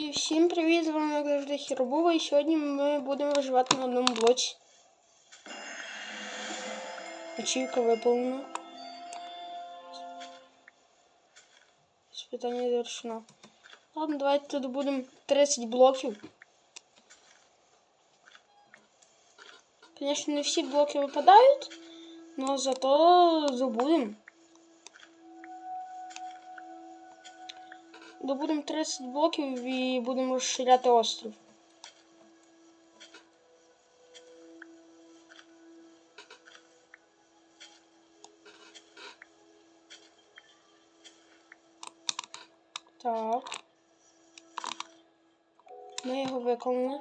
І всім привіт! З вами як завжди Хіробова, і сьогодні ми будемо виживати на одному блоці. Ачівка виповнена. Спитання завершено. Ладно, давайте тут будемо 30 блоків. Звісно, не всі блоки випадають, але зато забудемо. Добудемо 30 блоків і будемо розширяти острів. Так. Ми його виконали.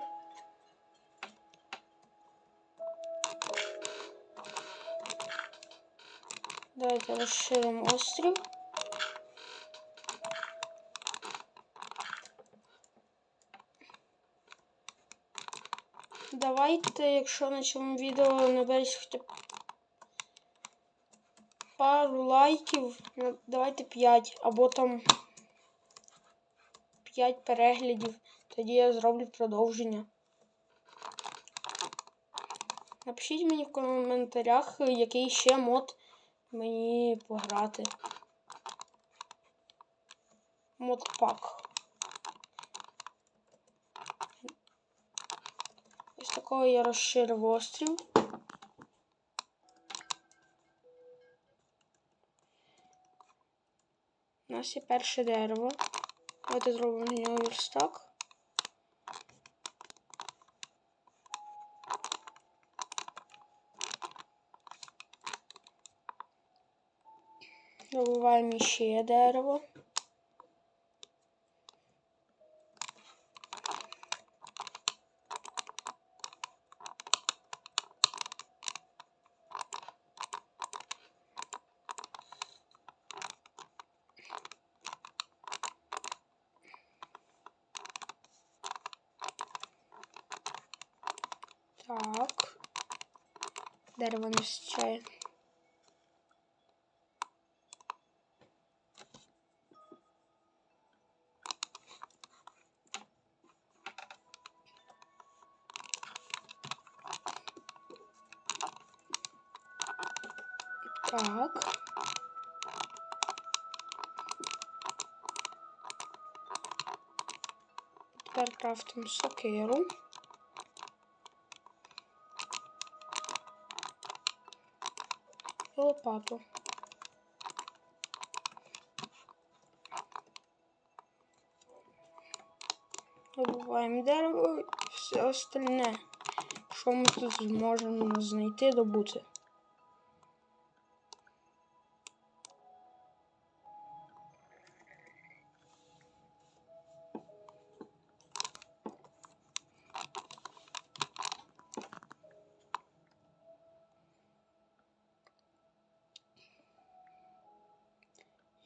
Давайте розширимо острів. Давайте, якщо на цьому відео набереться хоча б пару лайків, давайте 5 або там 5 переглядів, тоді я зроблю продовження. Напишіть мені в коментарях, який ще мод мені пограти. Модпак. Такого я розширив острів. У нас є перше дерево. Давайте зробимо на нього верстак. Добуваємо ще дерево. Дерево не вистачає. Так. Тепер крафтимо сокиру. Лопату. Добуваємо дерево і все остальне, що ми тут зможемо знайти, добути.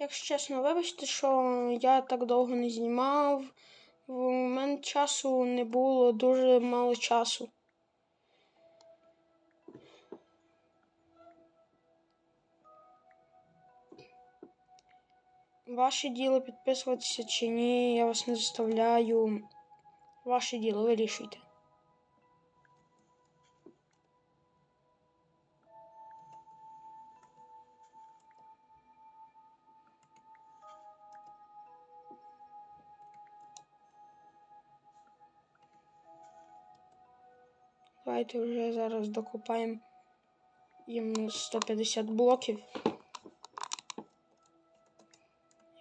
Якщо чесно, вибачте, що я так довго не знімав. У мене часу не було дуже мало часу. Ваше діло підписуватися чи ні, я вас не заставляю. Ваше діло, вирішуйте. Давайте вже зараз докопаємо їм 150 блоків.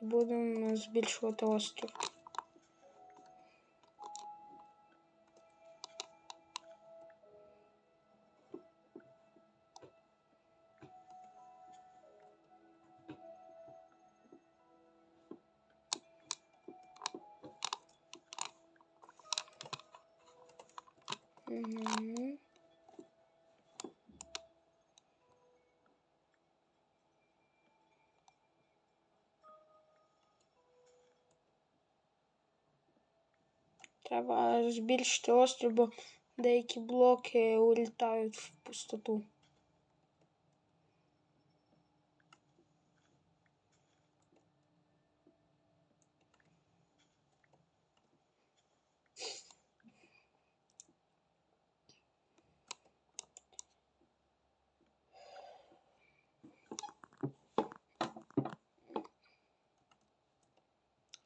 І будемо збільшувати острів. Треба збільшити острів, бо деякі блоки улітають в пустоту.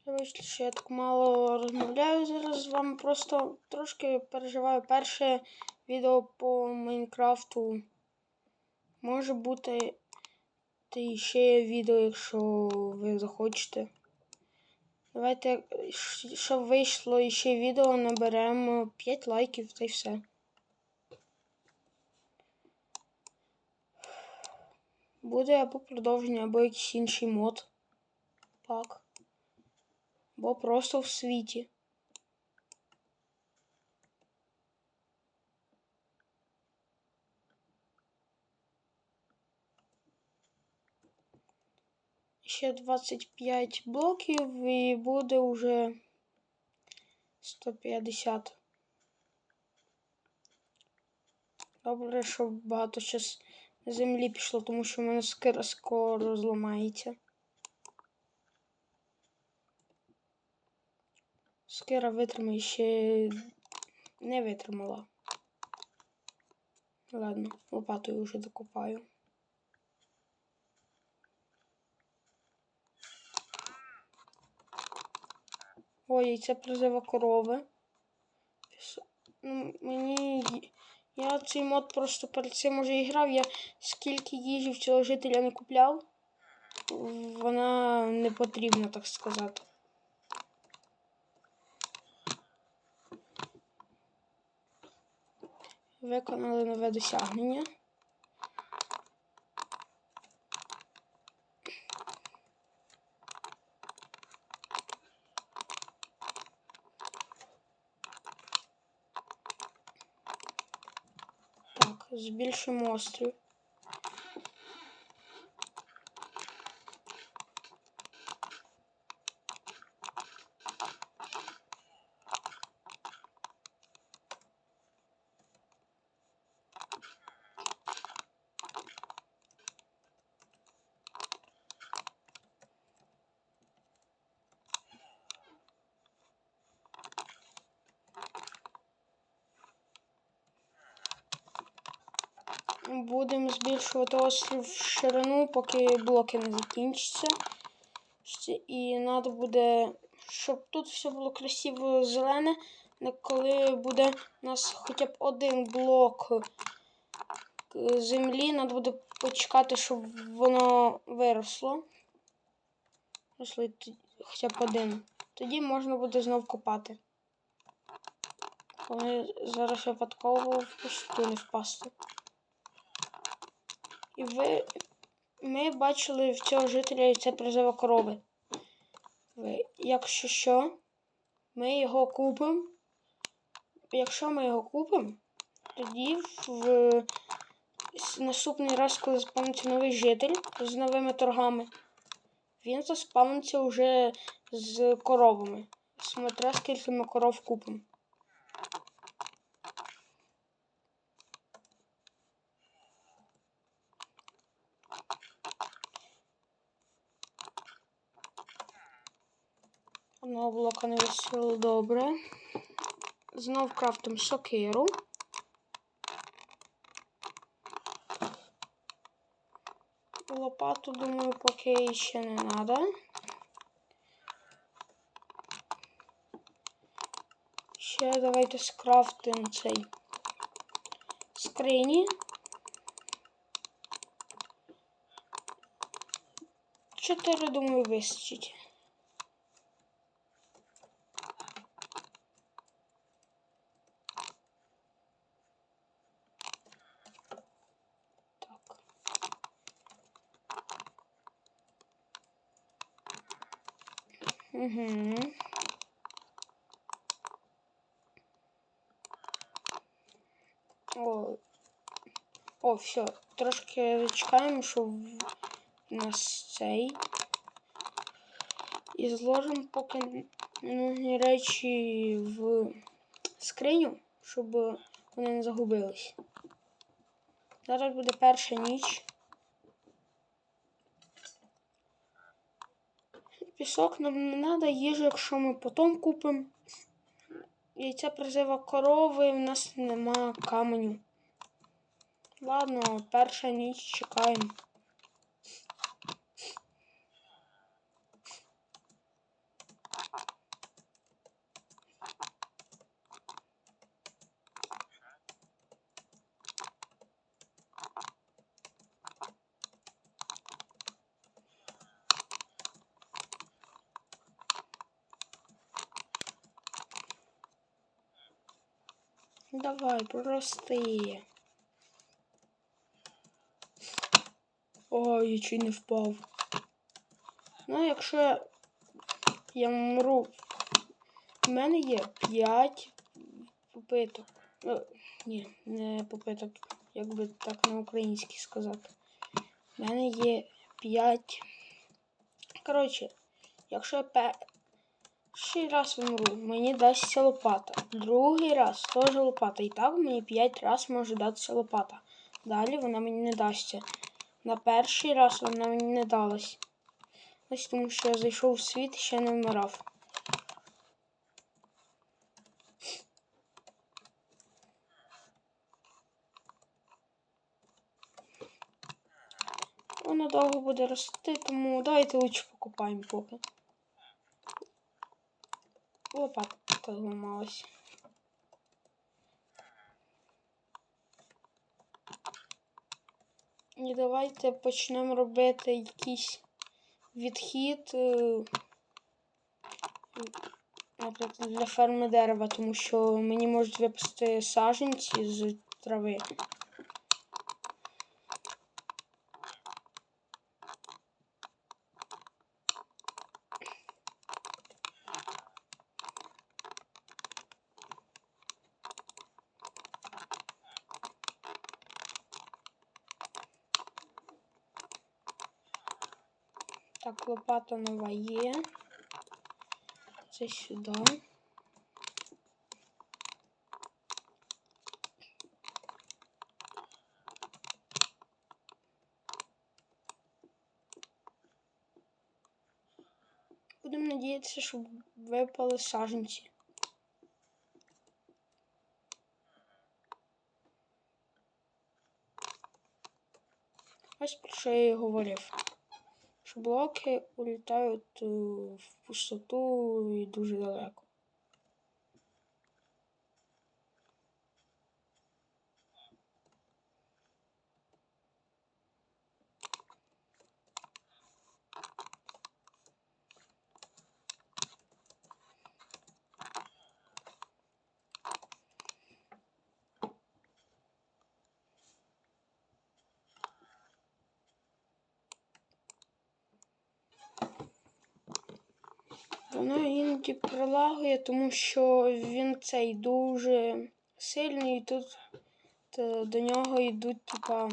Вибачте, що я так мало розмовляю зараз з вами. Просто трошки переживаю перше відео по Майнкрафту. Може бути та ще відео, якщо ви захочете. Давайте, щоб вийшло іще відео, наберемо 5 лайків та й все. Буде або продовження, або якийсь інший мод. Пак. Або просто в світі. Ще 25 блоків і буде уже 150. Добре, що багато щас землі пішло, тому що в мене скоро зламається. Скира витримає ще не витримала. Ладно, лопатою вже докопаю. Ой, це призива корови. Ну, мені. Я цей мод просто перед цим уже грав. Я скільки їжі в цього жителя не купляв, вона не потрібна, так сказати. Виконали нове досягнення. Так, збільшимо острів. Острів в ширину, поки блоки не закінчаться. І треба буде, щоб тут все було красиво зелене, коли буде у нас хоча б один блок е, землі, треба буде почекати, щоб воно виросло. Т- хоча б один. Тоді можна буде знов копати. Коли зараз випадково в пусту впасти. І ви. Ми бачили в цього жителя і це призива корови. Якщо що, ми його купимо. Якщо ми його купимо, тоді в наступний раз, коли заспавниться новий житель з новими торгами, він заспавниться вже з коровами. Смотря скільки ми коров купимо. Одного блока не висило добре. Знов крафтим сокиру. Лопату, думаю, поки ще не треба. Ще давайте скрафтим цей скрині. Чотири, думаю, вистачить. Так. Угу. О, о, все. Трошки зачекаємо, щоб нас цей. І зложимо поки ненужні речі в скриню, щоб вони не загубились. Зараз буде перша ніч. Пісок нам не треба, їжу, якщо ми потім купимо. Яйця призива корови, в нас нема каменю. Ладно, перша ніч чекаємо. Давай, прости. Ой, я чуть не впав. Ну, якщо я, я вмру, в мене є 5 попиток. Е, ні, не попиток, як би так на українській сказати. У мене є 5. Коротше, якщо я перший раз вмру, мені дасться лопата. Другий раз теж лопата. І так мені 5 разів може датися лопата. Далі вона мені не дасться. На перший раз вона мені не далась. Ось тому що я зайшов в світ і ще не вмирав. Воно довго буде рости, тому давайте лучше покупаємо поки. Лопатка зламалась. І давайте почнемо робити якийсь відхід е, для ферми дерева, тому що мені можуть випустити саженці з трави. Так, лопата нова є. Це сюди. Будемо надіятися, щоб випали саженці. Ось про що я і говорив. Блоки улітають е, в пустоту і дуже далеко. Іноді прилагує, тому що він цей дуже сильний і тут та, до нього йдуть, типа.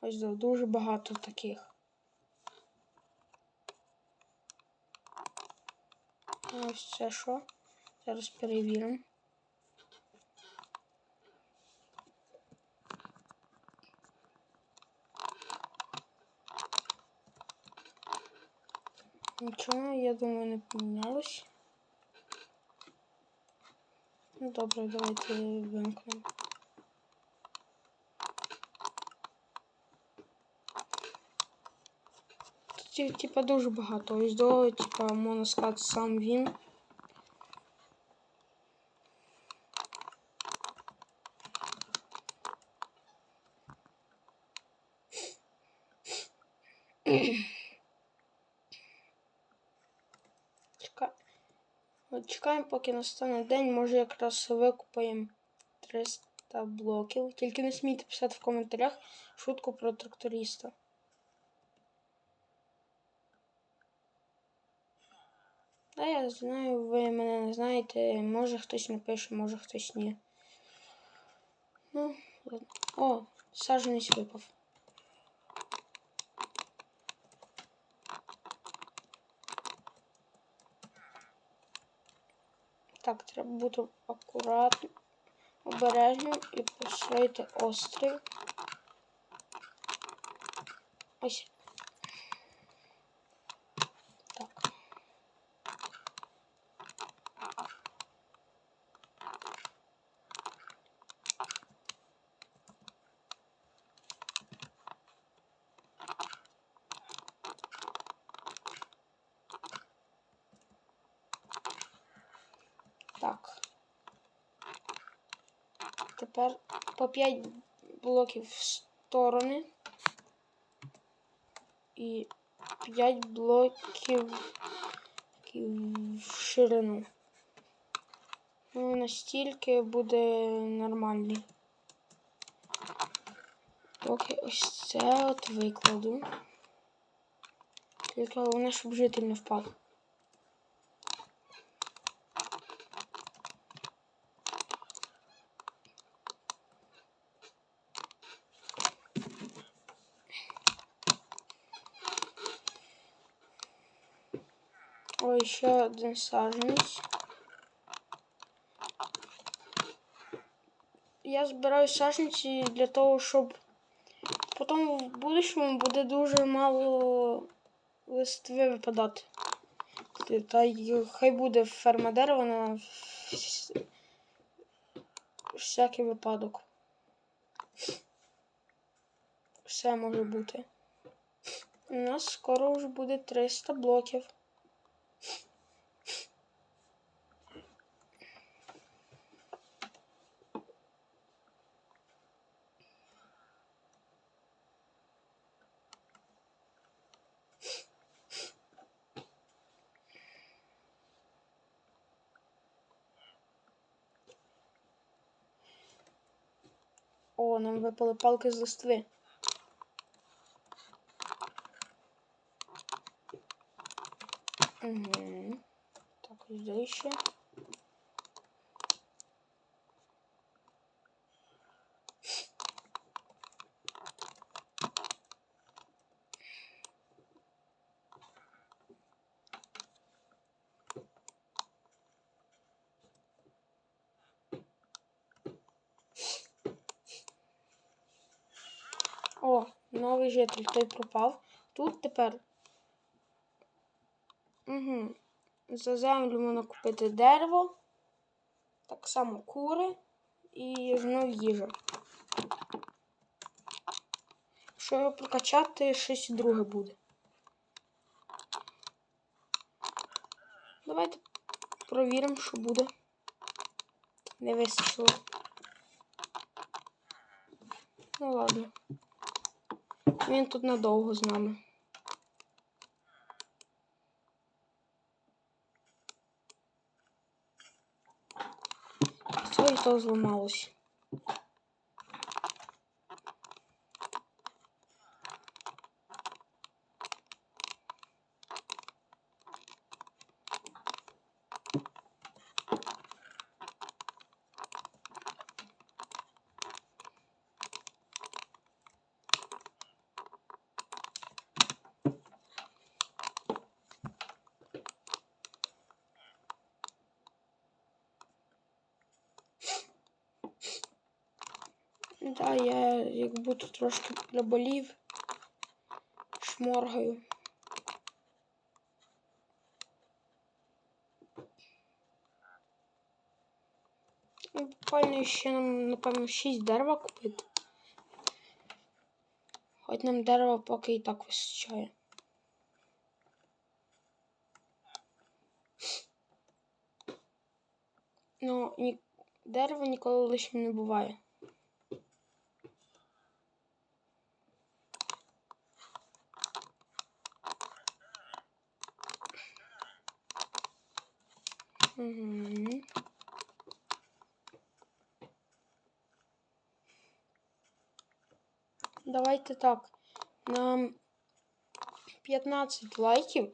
Ось да, дуже багато таких. Ось це що? Зараз перевіримо. Нічого, я думаю, не помінялось. Ну добре, давайте вимкнемо. Тут типа дуже багато. Ось до, типа, можна сказати, сам він. Чекай. От чекаємо, поки настане день, може якраз викупаємо 300 блоків. Тільки не смійте писати в коментарях шутку про тракториста. А я знаю, ви мене не знаєте. Може хтось напише, може хтось ні. Ну, ладно. О, саженець випав. Так, треба бути акуратним, обережним і построїти острий. Ось. Так. Так. Тепер по 5 блоків в сторони. І 5 блоків в ширину. Ну, настільки буде нормальний. Поки ось це от викладу. Тільки головне, щоб житель не впав. Ой, ще один саджанець. Я збираю саджанці для того, щоб потім в будущому буде дуже мало листви випадати. Та хай буде ферма дерева на всякий випадок. Все може бути. У нас скоро вже буде 300 блоків. О, нам випали палки з листви. Угу. Так, здесь ще? О, новий житель, той пропав. Тут тепер. Угу. За землю можна купити дерево, так само кури і знов їжа. Якщо його прокачати, щось друге буде. Давайте провіримо, що буде. Не вистачило. Ну ладно. Він тут надовго з нами. Все то зламалось. Да, я як будто трошки приболів, шморгаю. Ну, Буквально ще нам, напевно, 6 дерева купити. Хоч нам дерева поки і так вистачає. Ну, ні... дерево ніколи лишнім не буває. Угу. Давайте так. На 15 лайків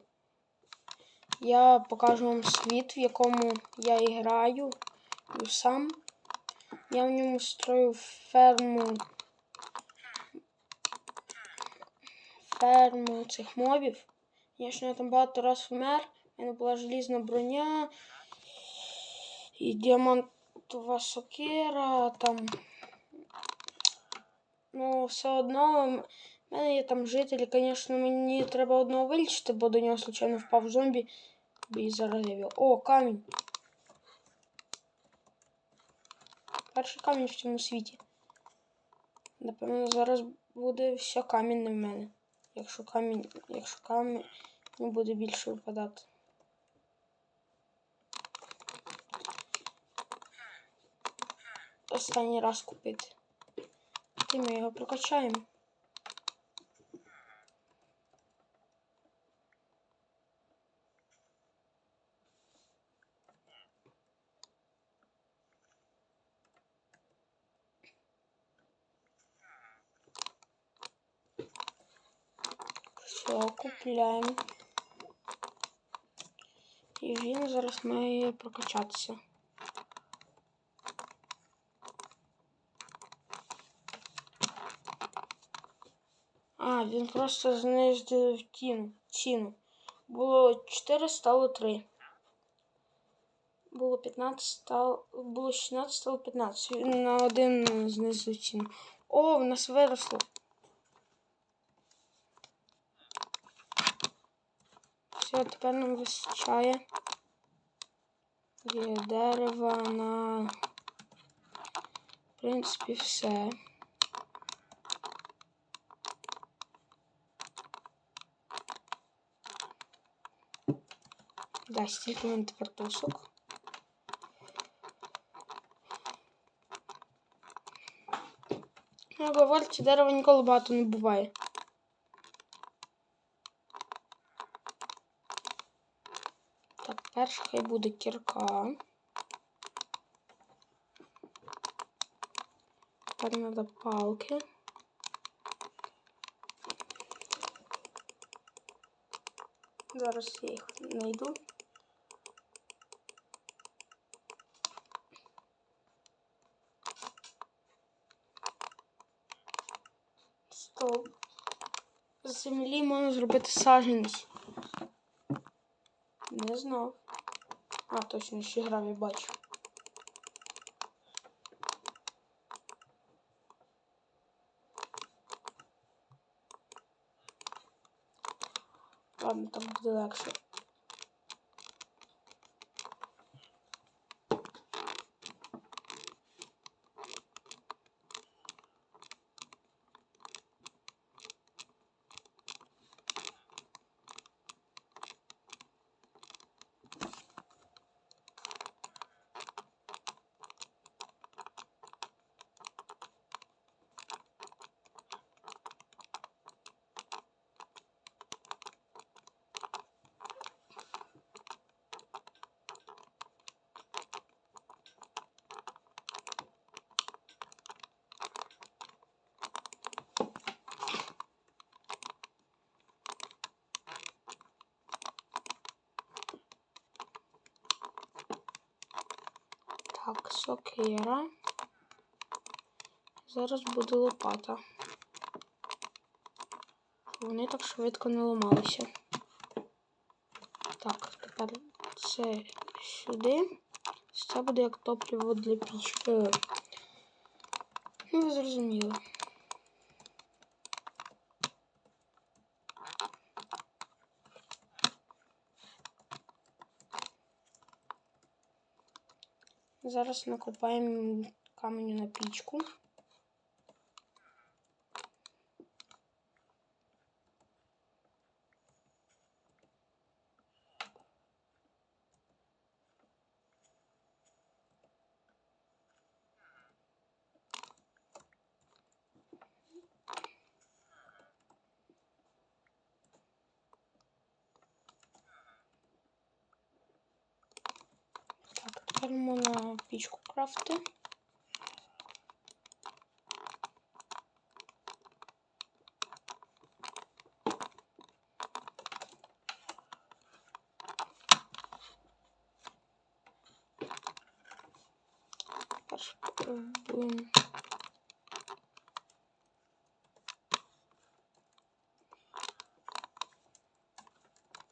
я покажу вам світ, в якому я і граю і сам. Я в ньому строю ферму. Ферму цих мобів. Звісно, я там багато раз вмер. У мене була желізна броня. І діамантова сокира там. Ну, все одно, в мене є там жителі, звісно, мені треба одного вилічити, бо до нього случайно впав зомбі і заразив його. О, камінь. Перший камінь в цьому світі. Напевно, зараз буде все камінне в мене. Якщо камінь, якщо камінь не буде більше випадати. Останній раз купити. Давайте ми його прокачаємо. Все, купляємо. І він зараз має прокачатися. Він просто знизив ціну. Було 4, стало 3. Було 15, стало, було 16, стало 15. Він на один знизив ціну. О, в нас виросло. Все, тепер нам вистачає. Є дерева на. В принципі, все. Да, стільки в мене тепер досок. Ну, говорить, дерева ніколи багато не буває. Так, перша хай буде кірка. Тепер треба палки. Зараз я їх знайду. Землі можна зробити саджанець. Не знав. А, точно, ще грамі бачу. Ладно, там буде легше. Так, сокира. Зараз буде лопата. Вони так швидко не ламалися. Так, тепер це сюди. Це буде як топливо для пічки. Ну, ви зрозуміли. Зараз накопаємо каменю на пічку. Тепер на пічку крафти. Тепер спробуємо.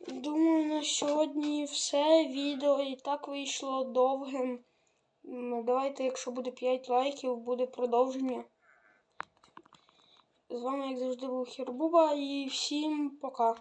Думаю, на сьогодні все. Відео і так вийшло довгим. Давайте, якщо буде 5 лайків, буде продовження. З вами, як завжди, був Хірбуба і всім пока.